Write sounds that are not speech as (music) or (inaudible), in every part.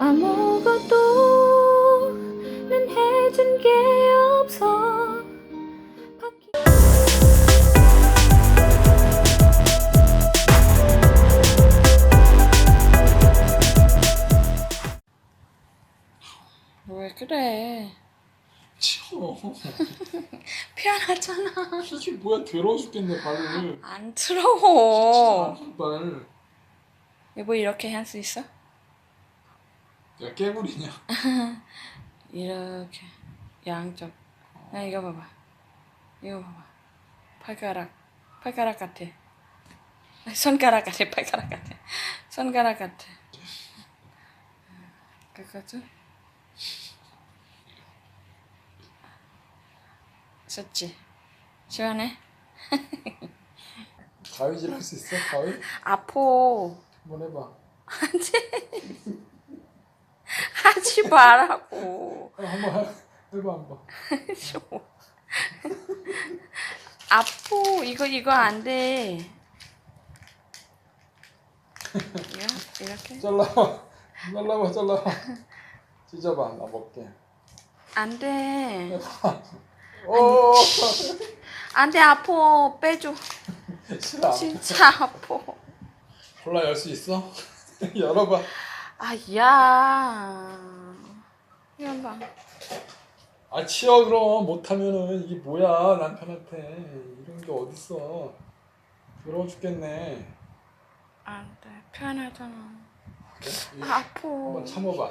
아무것도 난 해준 게 없어 왜 그래? 치워. (laughs) 피안하잖아. 이게 뭐야 더러워 죽겠네 발을. 안 더러워. 발. 여보 이렇게 할 수 있어? 야 깨물이냐? (laughs) 이렇게 양쪽. 나 이거 봐봐. 이거 봐봐. 발가락. 발가락 같아. 손가락 같아. 발가락 같아. 손가락 같아. 그거죠? 좋지? 시원해? 가위질 할 수 있어? 가위? 아포. 한번 해봐. (laughs) 하지 말라고. 아, 한번 해. 해봐 한번. (laughs) 아포 이거 이거 안 돼. 이거 이렇게 잘라봐. 잘라봐 잘라봐. 찢어봐 나 먹게. 안 돼. (laughs) 오. 안 돼 아포 빼줘. 싫어. 진짜 아포. 콜라 열 수 있어? (laughs) 열어봐. 아야. 이거 봐. 아 치워 그럼 못하면은 이게 뭐야 남편한테 이런 게 어딨어. 더러워 죽겠네. 안 돼. 편하잖아. 그래? 이거. 한번 참아봐.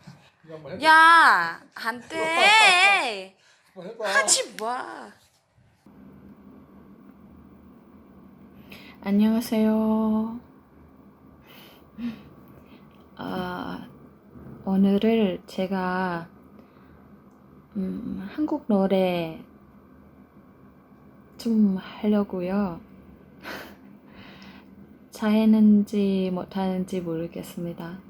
(laughs) 이거 한번 해봐. 야, 안 돼. (laughs) 한번 해봐. 하지 마. 안녕하세요. 아, 오늘을 제가 음, 한국 노래 좀 하려고요. (laughs) 잘했는지 못하는지 모르겠습니다.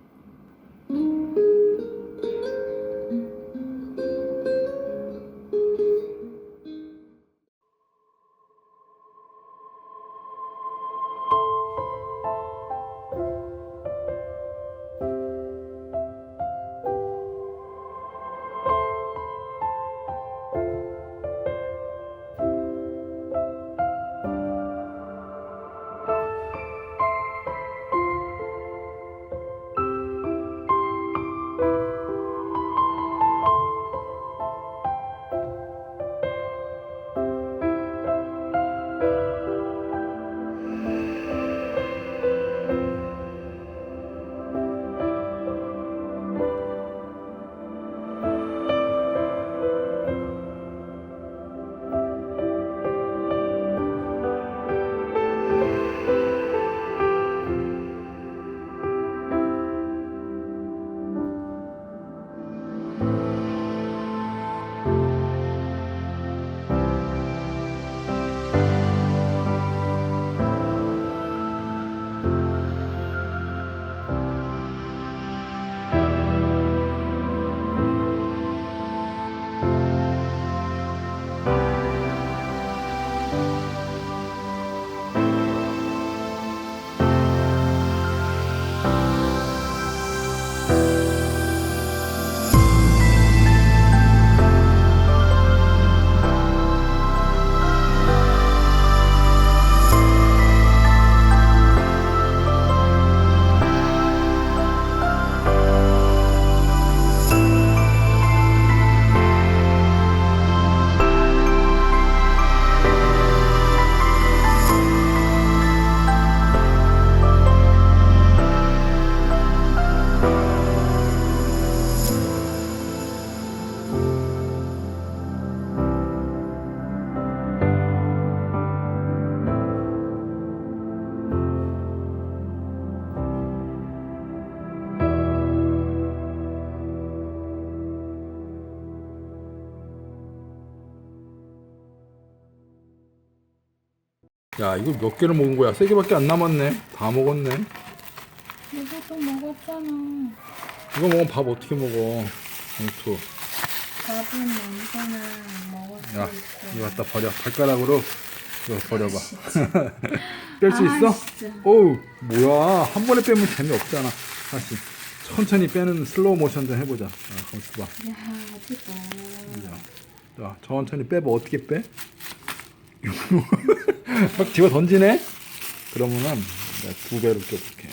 야 이거 몇 개를 먹은 거야? 세 개밖에 안 남았네. 다 먹었네. 이것도 먹었잖아. 이거 먹으면 밥 어떻게 먹어? 봉투. 밥은 언제나 먹을 야수 있어. 이거 갖다 버려. 발가락으로 이거 버려봐. (laughs) 뺄 수 아, 있어? 진짜. 어우 뭐야 한 번에 빼면 재미 없잖아. 다시. 천천히 빼는 슬로우 모션 좀 해보자. 아, 거기 봐. 야, 어떡해. 자, 자, 천천히 빼봐. 어떻게 빼? (laughs) 막 집어 던지네? 그러면은 내가 두 배로 껴볼게.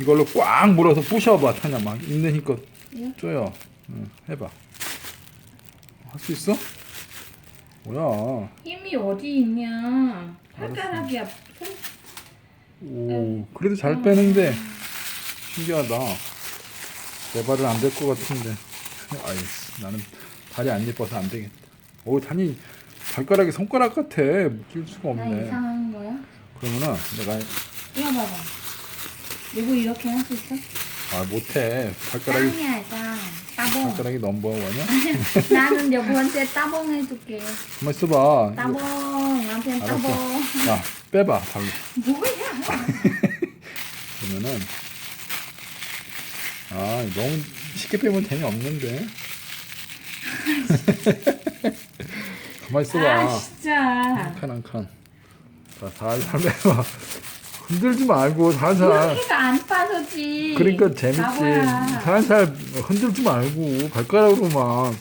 이걸로 꽉 물어서 부셔봐, 타냐. 막 있는 힘껏 예? 쪼여. 응, 해봐. 할 수 있어? 뭐야. 힘이 어디 있냐? 발가락이야. 손 오, 그래도 잘 빼는데. 신기하다. 내 발은 안 될 것 같은데. 아이, 나는 발이 안 예뻐서 안 되겠다. 오, 단이 발가락이 손가락 같아. 묶일 수가 나 없네. 이상한 거야? 그러면은 내가 이거 봐봐. 누구 이렇게 할 수 있어? 아 못해. 발가락이 짱이야, 짱. 따봉. 발가락이 넘버 원이야? (laughs) 나는 여보한테 따봉 해줄게. 있어봐. 이거- 따봉. 알았어. 따봉. 야 빼봐 발로. (laughs) 뭐야? (laughs) 그러면은 아 너무 쉽게 빼면 재미 없는데. 가만 있어봐. 아, 진짜. 한 칸 한 칸. 자 살살 빼봐. 흔들지 말고 살살. 이렇게가 안 빠졌지. 그러니까 재밌지. 바보야. 살살 흔들지 말고 발가락으로만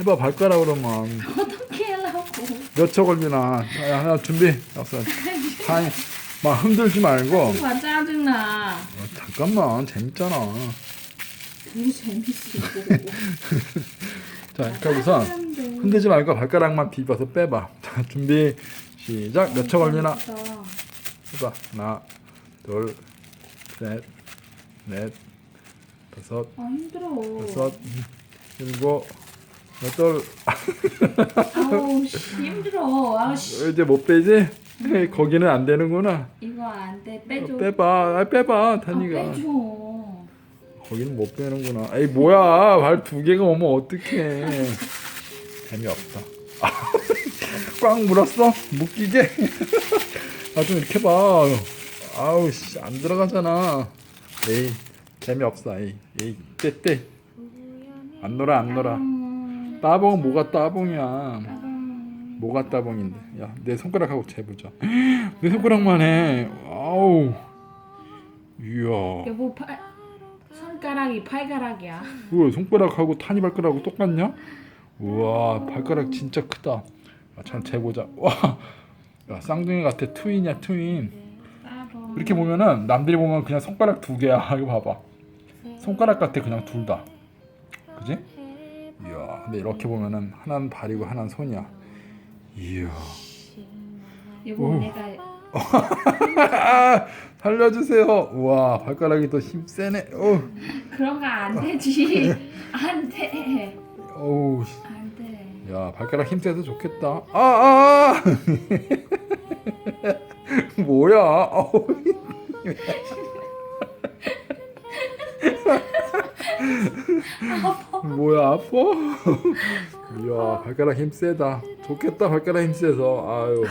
해봐 발가락으로만. 어떻게 하려고? 몇 초 걸리나? 자, 하나 준비. 약속. 타임. 막 흔들지 말고. 와 짜증나. 어, 잠깐만 재밌잖아. 너무 재밌어. (laughs) 자, 그러니까 우선 흔들지 말고 발가락만 비벼서 빼봐. (laughs) 자, 준비. 시작. 몇 초 걸리나? 해봐. 하나, 둘, 셋, 넷, 다섯, 아 힘들어. 여섯, 일곱, 여덟. 아우 씨 힘들어. 아우 씨 이제 못 빼지? 거기는 안 되는구나. 이거 안 돼. 빼줘. 어, 빼봐. 아, 빼봐. 아, 단이가. 빼줘. 거기는 못 빼는구나. 에이 뭐야 발 두 개가 오면 어떡해. 재미없다. (laughs) 꽉 물었어? 묶이게? (laughs) 아 좀 이렇게 봐. 아우 씨 안 들어가잖아. 에이 재미없어. 에이 에이 떼떼. 안 놀아 안 놀아. 음, 따봉 뭐가 따봉이야. 따봉. 뭐가 따봉인데. 야 내 손가락하고 재보자. (gasps) 내 손가락만 해. 아우. 이야. 여보 팔 손가락이 팔가락이야. 우와 손가락하고 타니 발가락하고 똑같냐? 우와 발가락 진짜 크다. 야, 참 재보자. 와, 야 쌍둥이 같아. 트윈이야 트윈. 따봉. 이렇게 보면은 남들이 보면 그냥 손가락 두 개야. (laughs) 이거 봐봐. 손가락 같아 그냥 둘 다. 그지? 이야 근데 이렇게 보면은 하나는 발이고 하나는 손이야. 이야. 오. 내가 (laughs) 살려주세요. 우와 발가락이 더힘 세네. 어, 그런 거 안 되지. (laughs) 안 돼. 어우. 안 돼. 야 발가락 힘 세서 좋겠다. 아, 아, 아! (laughs) 뭐야? 어우. 뭐야 아파? 이야 발가락 힘 세다. 좋겠다 발가락 힘 세서. 아유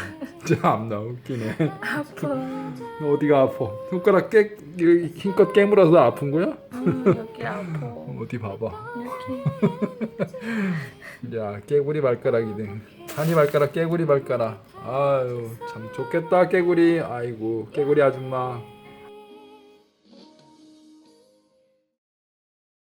참나 웃기네. 아파. 너 어디가 아파? 손가락 깨 이거 힘껏 깨물어서 아픈 거야? 음, 여기 아파. 어디 봐봐. 여기. 야 깨구리 발가락이네 한이 발가락 깨구리 발가락 아유 참 좋겠다 깨구리 아이고 깨구리 아줌마